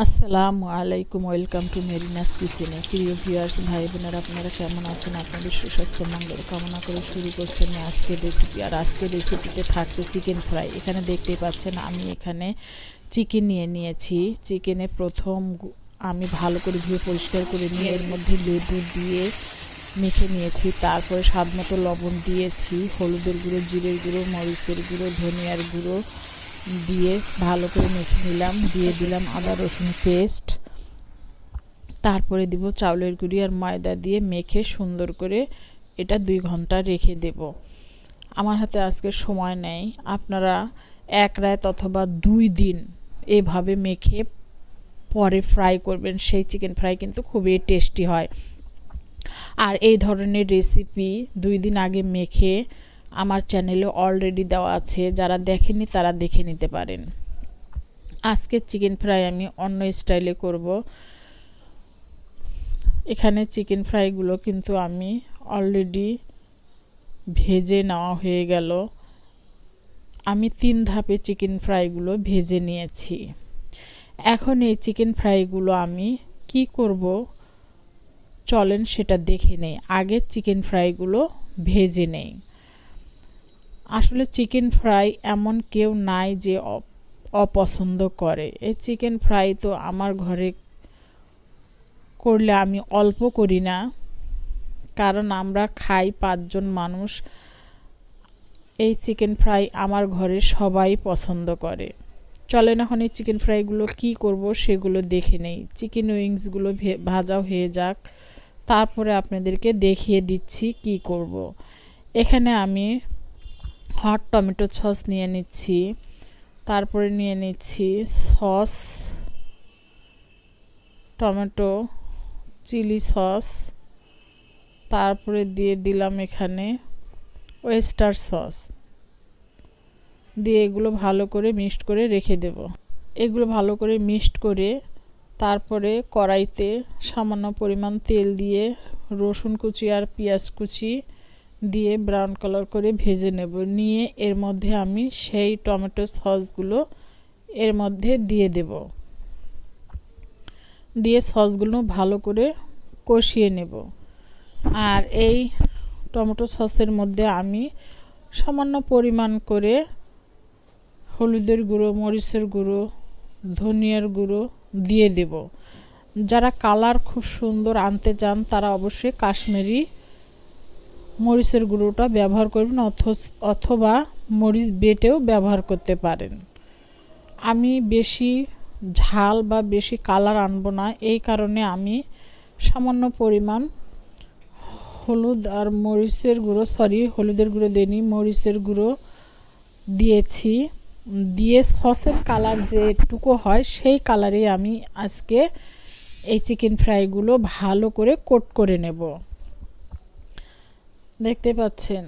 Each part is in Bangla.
আসসালামু আলাইকুম, ওয়েলকাম টু মেরিনাস কিচেনে। প্রিয় ভিউয়ার্স, ভাই বোনেরা, আপনারা কেমন আছেন? আপনাদের সুস্বাস্থ্য মঙ্গল কামনা করে শুরু করছেন আজকের রেসিপি আর আজকের রেসিপিতে থাকছে চিকেন ফ্রাই এখানে দেখতেই পাচ্ছেন, আমি এখানে চিকেন নিয়ে নিয়েছি। চিকেনে প্রথম আমি ভালো করে ধুয়ে পরিষ্কার করে নিয়ে এর মধ্যে লেবু দিয়ে মেখে নিয়েছি। তারপরে স্বাদ মতো লবণ দিয়েছি। হলুদের গুঁড়ো, জিরের গুঁড়ো, মরিচের গুঁড়ো, ধনিয়ার গুঁড়ো দিয়ে ভালো করে মেখে নিলাম, দিয়ে দিলাম আদা, রসুন পেস্ট। তারপরে দিব চাউলের গুঁড়ি আর ময়দা দিয়ে মেখে সুন্দর করে এটা দুই ঘণ্টা রেখে দেব। আমার হাতে আজকে সময় নেই। আপনারা এক রাত অথবা দুই দিন এভাবে মেখে পরে ফ্রাই করবেন, সেই চিকেন ফ্রাই কিন্তু খুবই টেস্টি হয়। আর এই ধরনের রেসিপি দুই দিন আগে মেখে আমার চ্যানেলে অলরেডি দেওয়া আছে। যারা দেখেনি, তারা দেখে নিতে পারেন। আজকে চিকেন ফ্রাই আমি অন্য স্টাইলে করব। এখানে চিকেন ফ্রাইগুলো কিন্তু আমি অলরেডি ভেজে নেওয়া হয়ে গেল। আমি তিন ধাপে চিকেন ফ্রাইগুলো ভেজে নিয়েছি। এখন এই চিকেন ফ্রাইগুলো আমি কি করব? চলেন সেটা দেখে নেই। আগে চিকেন ফ্রাইগুলো ভেজে নেই। আসলে চিকেন ফ্রাই এমন কেউ নাই যে অপছন্দ করে। এই চিকেন ফ্রাই তো আমার ঘরে করলে আমি অল্প করি না। কারণ আমরা খাই পাঁচজন মানুষ। এই চিকেন ফ্রাই আমার ঘরে সবাই পছন্দ করে। চলেন এখন এই চিকেন ফ্রাইগুলো কি করব সেগুলো দেখে নেই। চিকেন উইংসগুলো ভাজা হয়ে যাক। তারপরে আপনাদেরকে দেখিয়ে দিচ্ছি কি করব। এখানে আমি হট টমেটো সস নিয়ে নিচ্ছি। তারপরে নিয়ে নিচ্ছি সস টমেটো চিলি সস তারপরে দিয়ে দিলাম এখানে ওয়েস্টার সস দিয়ে এগুলো ভালো করে মিক্সড করে রেখে দেব। এগুলো ভালো করে মিক্সড করে তারপরে কড়াইতে সামান্য পরিমাণ তেল দিয়ে রসুন কুচি আর পেঁয়াজ কুচি দিয়ে ব্রাউন কালার করে ভেজে নেব। নিয়ে এর মধ্যে আমি সেই টমেটো সসগুলো এর মধ্যে দিয়ে দেব। দিয়ে সসগুলো ভালো করে কষিয়ে নেব। আর এই টমেটো সসের মধ্যে আমি সামান্য পরিমাণ করে হলুদের গুঁড়ো, মরিচের গুঁড়ো, ধনিয়ার গুঁড়ো দিয়ে দেব। যারা কালার খুব সুন্দর আনতে চান তারা অবশ্যই কাশ্মীরি মরিচের গুঁড়োটা ব্যবহার করবেন অথবা মরিচ বেটেও ব্যবহার করতে পারেন। আমি বেশি ঝাল বা বেশি কালার আনব না, এই কারণে আমি সামান্য পরিমাণ হলুদ আর মরিচের গুঁড়ো সরি হলুদের গুঁড়ো দিইনি, মরিচের গুঁড়ো দিয়েছি। দিয়ে সসের কালার যেটুকু হয়, সেই কালারে আমি আজকে এই চিকেন ফ্রাইগুলো ভালো করে কোট করে নেব। দেখতে পাচ্ছেন।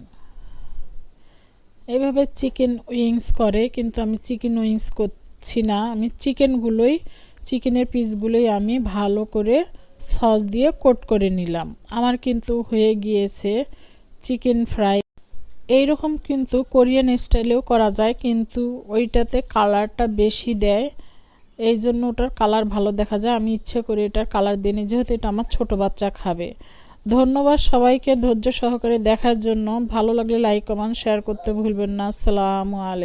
এভাবে চিকেন উইংস করে, কিন্তু আমি চিকেন উইংস করছি না। আমি চিকেনগুলোই চিকেনের পিসগুলোই আমি ভালো করে সস দিয়ে কোট করে নিলাম। আমার কিন্তু হয়ে গিয়েছে চিকেন ফ্রাই এইরকম কিন্তু কোরিয়ান স্টাইলেও করা যায়, কিন্তু ওইটাতে কালারটা বেশি দেয়। এই জন্য ওটার কালার ভালো দেখা যায়। আমি ইচ্ছে করে এটার কালার দিই যেহেতু এটা আমার ছোট বাচ্চা খাবে। ধন্যবাদ সবাইকে ধৈর্য সহকারে দেখার জন্য। ভালো লাগলে লাইক কমেন্ট শেয়ার করতে ভুলবেন না। আসসালামু আলাইকুম।